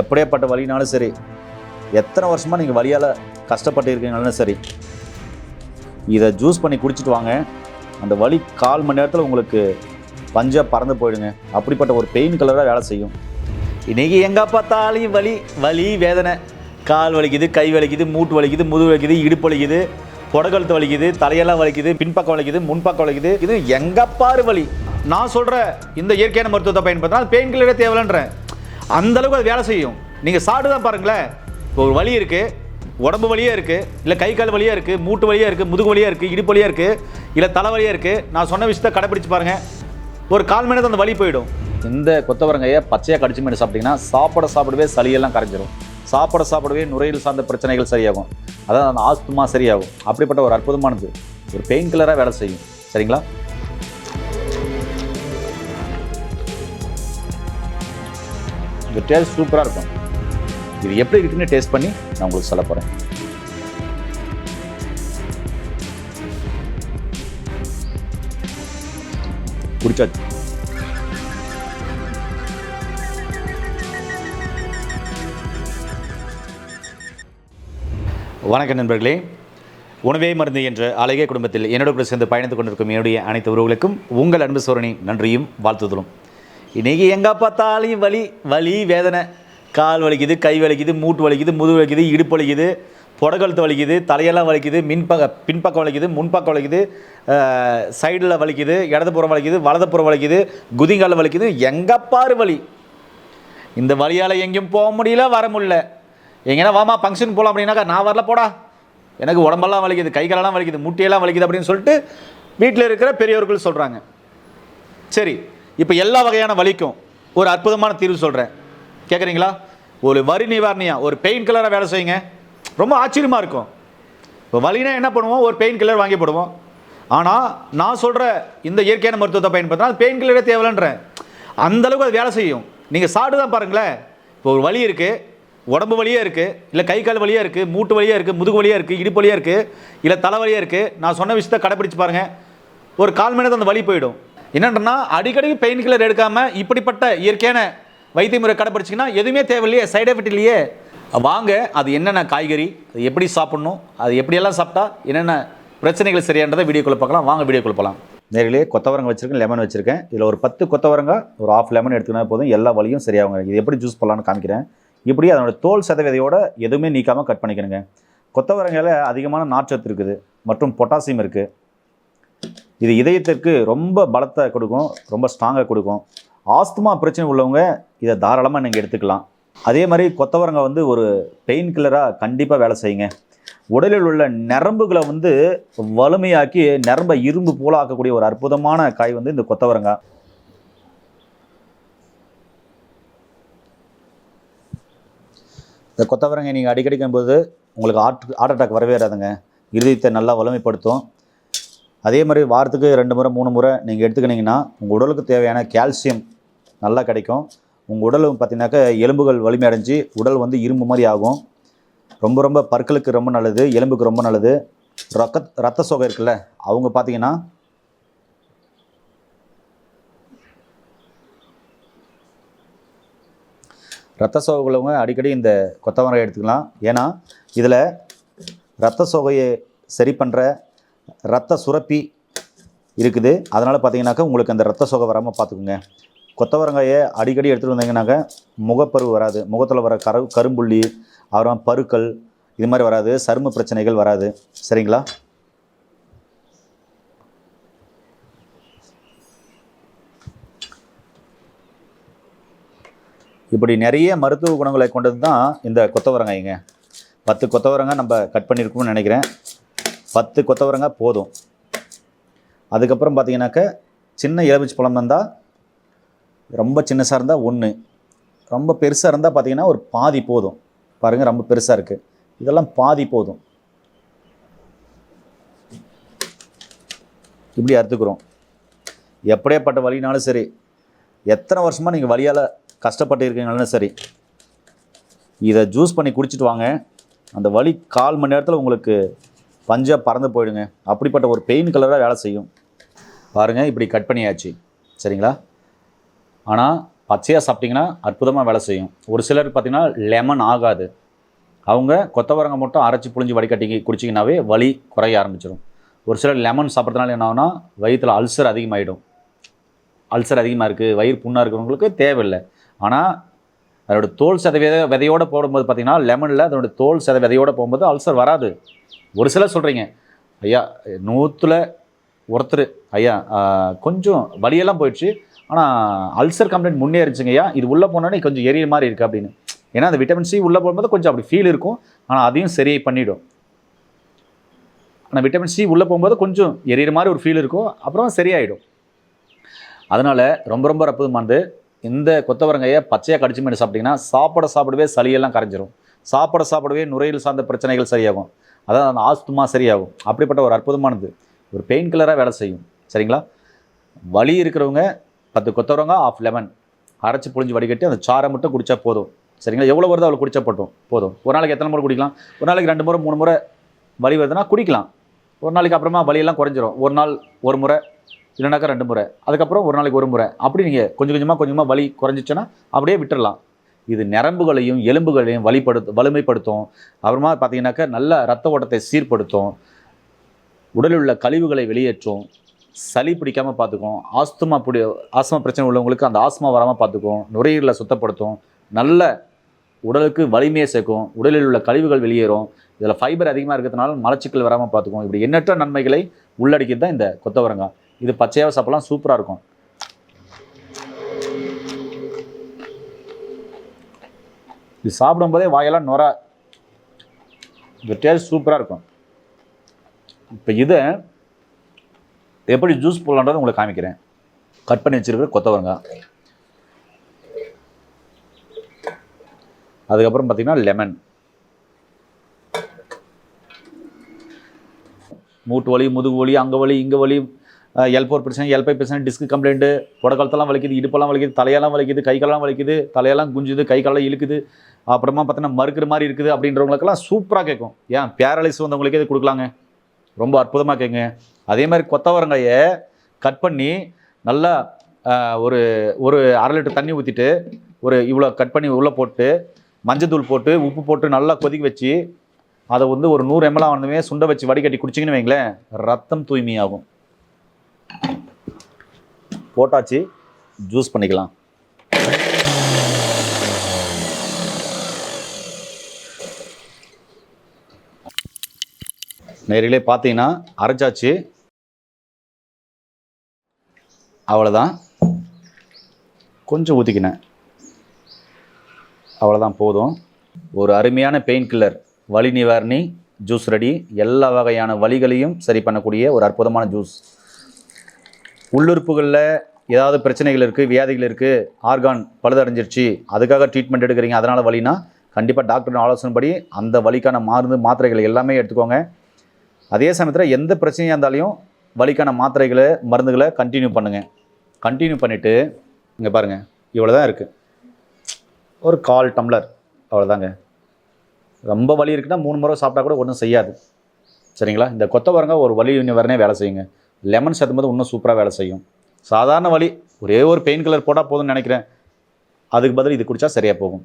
எப்படியாப்பட்ட வலினாலும் சரி எத்தனை வருஷமாக நீங்கள் வலியால் கஷ்டப்பட்டு இருக்கீங்கனாலும் சரி இதை ஜூஸ் பண்ணி குடிச்சிட்டு வாங்க. அந்த வலி கால் மணி நேரத்தில் உங்களுக்கு பஞ்சாக பறந்து போயிடுங்க. அப்படிப்பட்ட ஒரு பெயின் கலராக வேலை செய்யும். இன்றைக்கி எங்கே பார்த்தாலும் வலி வலி வேதனை. கால் வலிக்குது கை வலிக்குது மூட்டு வலிக்குது முதுகு வலிக்குது இடுப்பு வலிக்குது புடகழுத்து வலிக்குது தலையெல்லாம் வலிக்குது பின்பக்கம் வலிக்குது முன்பக்கம் வலிக்குது. இது எங்கப்பாரு வலி. நான் சொல்கிற இந்த இயற்கையான மருத்துவத்தை பயன்படுத்தினா பெயின் கில்லரே தேவையில்லைன்றேன் அந்த அளவுக்கு அது வேலை செய்யும். நீங்கள் சாப்பிட்டு தான் பாருங்களேன். இப்போ ஒரு வலி இருக்குது உடம்பு வலியே இருக்குது இல்லை கை கால் வலியாக இருக்குது மூட்டு வலியாக இருக்குது முதுகு வலியாக இருக்குது இடுப்பு வலியாக இருக்குது இல்லை தலை வலியாக இருக்குது நான் சொன்ன விஷயத்த கடைப்பிடிச்சு பாருங்கள் ஒரு கால் மணி நேரத்துல அந்த வலி போயிடும். இந்த கொத்தவரங்கையை பச்சையாக கடிச்சு மீன் சாப்பிட்டீங்கன்னா சாப்பிட சாப்பிடவே சளியெல்லாம் கரைஞ்சிரும். சாப்பிட சாப்பிடவே நுரையீரல் சார்ந்த பிரச்சனைகள் சரியாகும். அதாவது அந்த ஆஸ்துமா சரியாகும். அப்படிப்பட்ட ஒரு அற்புதமானது. ஒரு பெயின் கில்லராக வேலை செய்யும். சரிங்களா? இந்த டேஸ்ட் சூப்பராக இருக்கும். இது எப்படி இருக்குன்னு டேஸ்ட் பண்ணி நான் உங்களுக்கு சொல்ல போகிறேன் குடிச்சாச்சு. வணக்கம் நண்பர்களே. உணவே மருந்து என்ற அழகிய குடும்பத்தில் என்னோட சேர்ந்து பயணித்துக் கொண்டிருக்கும் என்னுடைய அனைத்து உறவுகளுக்கும் உங்கள் அன்பு சோரணி நன்றியும் வாழ்த்துதலும். இன்றைக்கி எங்கே பார்த்தாலும் வலி வலி வேதனை. கால் வலிக்குது கை வலிக்குது மூட்டு வலிக்குது முதுகு வலிக்குது இடுப்பு வலிக்குது புடகழுத்து வலிக்குது தலையெல்லாம் வலிக்குது மின்பக்க பின்பக்கம் வலிக்குது முன்பக்கம் வலிக்குது சைடில் வலிக்குது இடதுபுறம் வலிக்குது வலதுபுறம் வலிக்குது குதிங்கால வலிக்குது எங்கே பாரு வலி. இந்த வழியால் எங்கேயும் போக முடியல வர முடியல. எங்கன்னா வாமா ஃபங்க்ஷன் போகலாம் அப்படின்னாக்கா நான் வரல போடா. எனக்கு உடம்பெல்லாம் வலிக்குது கை காலெல்லாம் வலிக்குது முட்டியெல்லாம் வலிக்குது அப்படின்னு சொல்லிட்டு வீட்டில் இருக்கிற பெரியவர்கள் சொல்கிறாங்க சரி இப்போ எல்லா வகையான வலிக்கும். ஒரு அற்புதமான தீர்வு சொல்கிறேன் கேட்குறீங்களா ஒரு வரி நிவாரணியாக ஒரு பெயின் கில்லராக வேலை செய்யுங்க. ரொம்ப ஆச்சரியமாக இருக்கும். இப்போ வலினா என்ன பண்ணுவோம்? ஒரு பெயின் கில்லர் வாங்கி போடுவோம். ஆனால் நான் சொல்கிற இந்த இயற்கையான மருத்துவத்தை பயன்படுத்தினா அது பெயின் கில்லரே தேவையில்லைன்றேன் அந்தளவுக்கு அது வேலை செய்யும். நீங்கள் சாப்பிட்டு தான் பாருங்களேன். இப்போ ஒரு வலி இருக்குது உடம்பு வலியாக இருக்குது இல்லை கை கால் வலியாக இருக்குது மூட்டு வலியாக இருக்குது முதுகு வலியாக இருக்குது இடுப்பு வலியாக இருக்குது இல்லை தலை வலியாக இருக்குது நான் சொன்ன விஷயத்தை கடைப்பிடிச்சு பாருங்கள் ஒரு கால் மணி நேரத்தில் அந்த வலி போயிடும். என்னன்றனா அடிக்கடி பெயின் கில்லர் எடுக்காமல் இப்படிப்பட்ட இயற்கையான வைத்திய முறை கடைப்பிடிச்சிங்கன்னா எதுவுமே தேவையில்லையே சைடு எஃபெக்ட் இல்லையே. வாங்க அது என்னென்ன காய்கறி அது எப்படி சாப்பிட்ணும் அது எப்படியெல்லாம் சாப்பிட்டா என்னென்ன பிரச்சனைகள் சரியானதை வீடியோக்குள்ளே பார்க்கலாம். வாங்க வீடியோக்குள்ளே போகலாம் நேரிலே கொத்தவரங்க வச்சுருக்கேன் லெமன் வச்சுருக்கேன். இதில் ஒரு பத்து கொத்தவரங்க ஒரு ஆஃப் லெமன் எடுத்துக்கினா போதும். எல்லா வலியும் சரியாகுங்க. இது எப்படி ஜூஸ் பண்ணலான்னு காமிக்கிறேன். இப்படி அதனோட தோல் சதவீதையோட எதுவுமே நீக்காமல் கட் பண்ணிக்கணுங்க. கொத்தவரங்கையில் அதிகமான நார்ச்சத்து இருக்குது மற்றும் பொட்டாசியம் இருக்குது இது இதயத்திற்கு ரொம்ப பலத்தை கொடுக்கும் ரொம்ப ஸ்ட்ராங்காக கொடுக்கும். ஆஸ்துமா பிரச்சனை உள்ளவங்க இதை தாராளமாக நீங்கள் எடுத்துக்கலாம். அதே மாதிரி கொத்தவரங்க வந்து ஒரு பெயின் கில்லராக கண்டிப்பாக வேலை செய்யுங்க. உடலில் உள்ள நரம்புகளை வந்து வலிமையாக்கி நரம்பை இரும்பு போல ஆக்கக்கூடிய ஒரு அற்புதமான காய் வந்து இந்த கொத்தவரங்காய் இந்த கொத்தவரங்கை நீங்கள் அடிக்கடிக்கும் போது உங்களுக்கு ஹார்ட் ஹார்ட் அட்டாக் வரவே வராதுங்க. இருதயத்தை நல்லா வலிமைப்படுத்தும். அதே மாதிரி வாரத்துக்கு ரெண்டு முறை மூணு முறை நீங்கள் எடுத்துக்கினீங்கன்னா உங்கள் உடலுக்கு தேவையான கால்சியம் நல்லா கிடைக்கும். உங்கள் உடல் பார்த்திங்கனாக்கா எலும்புகள் வலிமை அடைஞ்சு உடல் வந்து இரும்பு மாதிரி ஆகும். ரொம்ப ரொம்ப பற்களுக்கு ரொம்ப நல்லது எலும்புக்கு ரொம்ப நல்லது. ரக்க ரத்த சோகை இருக்குல்ல அவங்க பார்த்தீங்கன்னா ரத்த சோகை உள்ளவங்க அடிக்கடி இந்த கொத்தவரை எடுத்துக்கலாம். ஏன்னா இதில் ரத்த சோகையை சரி பண்ணுற ரத்த சுரப்பி இருக்குது. அதனால் பார்த்தீங்கன்னாக்கா உங்களுக்கு அந்த ரத்த சோகை வராமல் பார்த்துக்குங்க கொத்தவரங்காயை அடிக்கடி எடுத்துகிட்டு வந்தீங்கன்னாக்கா முகப்பரு வராது. முகத்தில் வர கரு கரும்புள்ளி அப்புறம் பருக்கள் இது மாதிரி வராது. சரும பிரச்சனைகள் வராது. சரிங்களா? இப்படி நிறைய மருத்துவ குணங்களை கொண்டது தான் இந்த கொத்தவரங்காய்ங்க. பத்து கொத்தவரங்காய் நம்ம கட் பண்ணியிருக்கோம்னு நினைக்கிறேன். பத்து கொத்தவரங்காய் போதும். அதுக்கப்புறம் பார்த்தீங்கன்னாக்க சின்ன எலுமிச்சை பழம் இருந்தால் ரொம்ப சின்னசாக இருந்தால் ஒன்று ரொம்ப பெருசாக இருந்தால் பார்த்தீங்கன்னா ஒரு பாதி போதும். பாருங்கள் ரொம்ப பெருசாக இருக்குது இதெல்லாம் பாதி போதும். இப்படி அறுத்துக்கிறோம். எப்படியாப்பட்ட வலினாலும் சரி எத்தனை வருஷமாக நீங்கள் வழியால் கஷ்டப்பட்டு இருக்கீங்கனாலும் சரி இதை ஜூஸ் பண்ணி குடிச்சிட்டு வாங்க. அந்த வலி கால் மணி நேரத்தில் உங்களுக்கு பஞ்சாக பறந்து போயிடுங்க. அப்படிப்பட்ட ஒரு பெயின் கலராக வேலை செய்யும். பாருங்கள் இப்படி கட் பண்ணியாச்சு. சரிங்களா? ஆனால் பச்சையாக சாப்பிட்டிங்கன்னா அற்புதமாக வேலை செய்யும். ஒரு சிலர் பார்த்திங்கன்னா லெமன் ஆகாது. அவங்க கொத்தவரங்க மட்டும் அரைச்சி புழிஞ்சு வடிகட்டி குடிச்சிங்கனாவே வலி குறைய ஆரம்பிச்சிடும் ஒரு சிலர் லெமன் சாப்பிட்றதுனால என்ன ஆகும்னா வயிற்றில் அல்சர் அதிகமாகிடும் அல்சர் அதிகமாக இருக்குது வயிறு புண்ணாக இருக்கிறவங்களுக்கு தேவையில்லை. ஆனால் அதோடய தோல் சத விதை விதையோடு போடும்போது பார்த்தீங்கன்னா லெமனில் அதோட தோல் சத விதையோடு போகும்போது அல்சர் வராது. ஒரு சிலர் சொல்கிறீங்க ஐயா நூற்றில் ஒருத்தர் ஐயா கொஞ்சம் வலியெல்லாம் போயிடுச்சு. ஆனால் அல்சர் கம்ப்ளைண்ட் முன்னேறிச்சுங்க ஐயா. இது உள்ளே போனோடனே கொஞ்சம் எரியற மாதிரி இருக்குது அப்படின்னு. ஏன்னா அந்த விட்டமின் சி உள்ளே போகும்போது கொஞ்சம் அப்படி ஃபீல் இருக்கும். ஆனால் அதையும் சரியை பண்ணிடும். ஆனால் விட்டமின் சி உள்ளே போகும்போது கொஞ்சம் எரியிற மாதிரி ஒரு ஃபீல் இருக்கும். அப்புறம் சரியாயிடும். அதனால் ரொம்ப ரொம்ப அற்புதமானது. இந்த கொத்தவரங்கையை பச்சையாக கடிச்சு மீன் சாப்பிட்டிங்கன்னா சாப்பிட சாப்பிடவே சளியெல்லாம் கரைஞ்சிரும். சாப்பிட சாப்பிடவே நுரையீரல் சார்ந்த பிரச்சனைகள் சரியாகும். அதாவது அந்த ஆஸ்துமா சரியாகும். அப்படிப்பட்ட ஒரு அற்புதமானது. ஒரு பெயின் கில்லராக வேலை செய்யும். சரிங்களா? வலி இருக்கிறவங்க பத்து கொத்தவரவங்க ஆஃப் லெமன் அரைச்சி புழிஞ்சு வடிகட்டி அந்த சாரை மட்டும் குடித்தா போதும். சரிங்களா? எவ்வளோ வருதோ அவ்வளோ குடிச்சா போட்டும் போதும். ஒரு நாளைக்கு எத்தனை முறை குடிக்கலாம்? ஒரு நாளைக்கு ரெண்டு முறை மூணு முறை வலி வருதுன்னா குடிக்கலாம். ஒரு நாளைக்கு அப்புறமா வலியெல்லாம் குறைஞ்சிரும். ஒரு நாள் ஒரு முறை இல்லைனாக்கா ரெண்டு முறை. அதுக்கப்புறம் ஒரு நாளைக்கு ஒரு முறை. அப்படி நீங்கள் கொஞ்சம் கொஞ்சமாக கொஞ்சமாக வலி குறைஞ்சிச்சுன்னா அப்படியே விட்டுடலாம் இது நரம்புகளையும் எலும்புகளையும் வலிப்படுத்து வலிமைப்படுத்தும். அப்புறமா பார்த்தீங்கன்னாக்கா நல்ல ரத்த ஓட்டத்தை சீர்படுத்தும். உடலில் உள்ள கழிவுகளை வெளியேற்றும். சளி பிடிக்காமல் பார்த்துக்கும். ஆஸ்துமா பிடி ஆஸ்துமா பிரச்சனை உள்ளவங்களுக்கு அந்த ஆஸ்துமா வராமல் பார்த்துக்கும். நுரையீரலை சுத்தப்படுத்தும். நல்ல உடலுக்கு வலிமையை சேர்க்கும். உடலில் உள்ள கழிவுகள் வெளியேறும். இதில் ஃபைபர் அதிகமாக இருக்கிறதுனால மலச்சிக்கல் வராமல் பார்த்துக்கும். இப்படி எண்ணற்ற நன்மைகளை உள்ளடக்கி தான் இந்த கொத்தவரங்காய். இது பச்சையாக சாப்பிடலாம் சூப்பராக இருக்கும். இது சாப்பிடும்போதே வாயெல்லாம் நொற இந்த டேஸ்ட் சூப்பராக இருக்கும். இப்போ இதை எப்படி ஜூஸ் போடலான்றதை உங்களுக்கு காமிக்கிறேன். கட் பண்ணி வச்சிருக்கிற கொத்தவரங்காய் அதுக்கப்புறம் பார்த்தீங்கன்னா லெமன் மூட்டு வலி முதுகு வலி அங்கே வலி இங்கே வலி எல் ஃபோர் பிரச்சனை எல் ஃபைவ் பிரச்சனை டிஸ்க் கம்ப்ளைண்ட்டு புடக்காலத்தெல்லாம் வலிக்குது இடுப்பெல்லாம் வலிக்குது தலையெல்லாம் வலிக்குது கை காலெல்லாம் வலிக்குது தலையெல்லாம் குஞ்சுது கை காலெல்லாம் இழுக்குது. அப்புறமா பார்த்தீங்கன்னா மறுக்கிற மாதிரி இருக்குது அப்படின்றவங்களுக்கெல்லாம் சூப்பராக கேட்கும். ஏன்? பேரலைஸ் வந்தவங்களுக்கே இது கொடுக்கலாங்க. ரொம்ப அற்புதமாக கேட்குங்க. அதே மாதிரி கொத்தவரங்காயை கட் பண்ணி நல்லா ஒரு ஒரு அரை லிட்டர் தண்ணி ஊற்றிட்டு ஒரு இவ்வளோ கட் பண்ணி உள்ளே போட்டு மஞ்சத்தூள் போட்டு உப்பு போட்டு நல்லா கொதிக்க வச்சு அதை வந்து ஒரு நூறு எம்எல் ஆனதுமே சுண்டை வச்சு வடிகட்டி குடிச்சிங்கன்னு வைங்களேன் ரத்தம் தூய்மையாகும். போட்டாச்சு ஜூஸ் பண்ணிக்கலாம். நேரிலே பார்த்தீங்கன்னா அரைச்சாச்சு. அவ்வளோதான் கொஞ்சம் ஊற்றிக்கினேன் அவ்வளோதான் போதும். ஒரு அருமையான பெயின் கில்லர் வலி நிவாரணி ஜூஸ் ரெடி எல்லா வகையான வலிகளையும் சரி பண்ணக்கூடிய ஒரு அற்புதமான ஜூஸ் உள்ளுறுப்புகளில் ஏதாவது பிரச்சனைகள் இருக்குது வியாதிகள் இருக்குது ஆர்கான் பழுதடைஞ்சிருச்சு அதுக்காக ட்ரீட்மெண்ட் எடுக்கிறீங்க அதனால் வழினா கண்டிப்பாக டாக்டர் ஆலோசனைப்படி அந்த வழிக்கான மருந்து மாத்திரைகள் எல்லாமே எடுத்துக்கோங்க. அதே சமயத்தில் எந்த பிரச்சனையாக இருந்தாலையும் வலிக்கான மாத்திரைகளை மருந்துகளை கண்டினியூ பண்ணுங்கள் கண்டினியூ பண்ணிவிட்டு இங்கே பாருங்கள் இவ்வளோ தான் இருக்குது ஒரு கால் டம்ளர் அவ்வளோதாங்க ரொம்ப வலி இருக்குன்னா மூணு முறை சாப்பிட்டா கூட ஒன்றும் செய்யாது. சரிங்களா? இந்த கொத்தவரங்க ஒரு வலி வரனே வேலை செய்யுங்க. லெமன் சேர்த்தும்போது இன்னும் சூப்பராக வேலை செய்யும். சாதாரண வழி ஒரே ஒரு பெயின் கில்லர் போட்டால் போதும்னு நினைக்கிறேன். அதுக்கு பதில் இது குடித்தா சரியாக போகும்.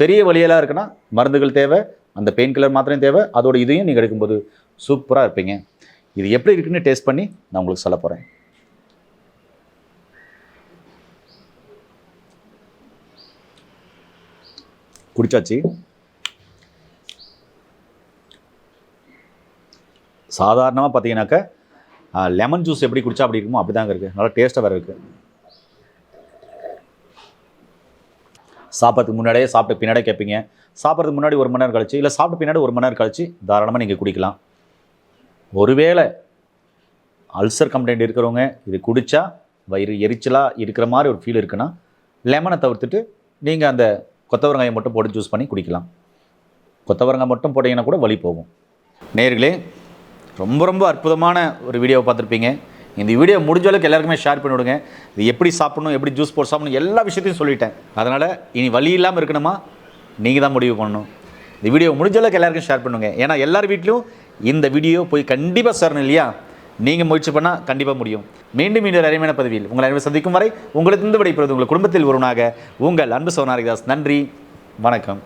பெரிய வலியெல்லாம் இருக்குன்னா மருந்துகள் தேவை அந்த பெயின் கில்லர் மாத்திரையும் தேவை அதோட இதையும் நீங்கள் எடுக்கும்போது சூப்பராக இருப்பீங்க. இது எப்படி இருக்குன்னு டேஸ்ட் பண்ணி நான் உங்களுக்கு சொல்ல போகிறேன் குடிச்சாச்சு. சாதாரணமாக பார்த்தீங்கன்னாக்க லெமன் ஜூஸ் எப்படி குடிச்சா அப்படி இருக்குமோ அப்படி தாங்க இருக்குது நல்லா டேஸ்ட்டாக வேறு இருக்குது சாப்பிட்றதுக்கு முன்னாடியே சாப்பிட்ட பின்னாடியே கேட்பீங்க. சாப்பிட்றதுக்கு முன்னாடி ஒரு மணி நேரம் கழிச்சு இல்லை சாப்பிட்டு பின்னாடி ஒரு மணி நேரம் கழிச்சு தாராளமாக நீங்கள் குடிக்கலாம். ஒருவேளை அல்சர் கம்ப்ளைண்ட் இருக்கிறவங்க இது குடித்தா வயிறு எரிச்சலாக இருக்கிற மாதிரி ஒரு ஃபீல் இருக்குன்னா லெமனை தவிர்த்துட்டு நீங்கள் அந்த கொத்தவரங்காயை மட்டும் போட்டு ஜூஸ் பண்ணி குடிக்கலாம். கொத்தவரங்காய் மட்டும் போட்டிங்கன்னா கூட வலி போகும். நேர்களே ரொம்ப ரொம்ப அற்புதமான ஒரு வீடியோவை பார்த்துருப்பீங்க. இந்த வீடியோ முடிஞ்ச அளவுக்கு எல்லாருக்குமே ஷேர் பண்ணி விடுங்க இது எப்படி சாப்பிடணும் எப்படி ஜூஸ் போட்டு சாப்பிடணும் எல்லா விஷயத்தையும் சொல்லிட்டேன். அதனால் இனி வழி இல்லாமல் இருக்கணுமா? நீங்கள் தான் முடிவு பண்ணணும். இந்த வீடியோ முடிஞ்ச அளவுக்கு எல்லாருக்கும் ஷேர் பண்ணுங்க. ஏன்னா எல்லார் வீட்லையும் இந்த வீடியோ போய் கண்டிப்பாக சேரணும் இல்லையா? நீங்கள் முயற்சி பண்ணால் கண்டிப்பாக முடியும். மீண்டும் மீண்டும் அருமையான பதவியில் உங்களை அனைவரும் சந்திக்கும் வரை உங்களுக்கு இருந்து விடைபெறுவது உங்கள் குடும்பத்தில் ஒருவனாக உங்கள் அன்பு சோனாரிதாஸ் நன்றி. வணக்கம்.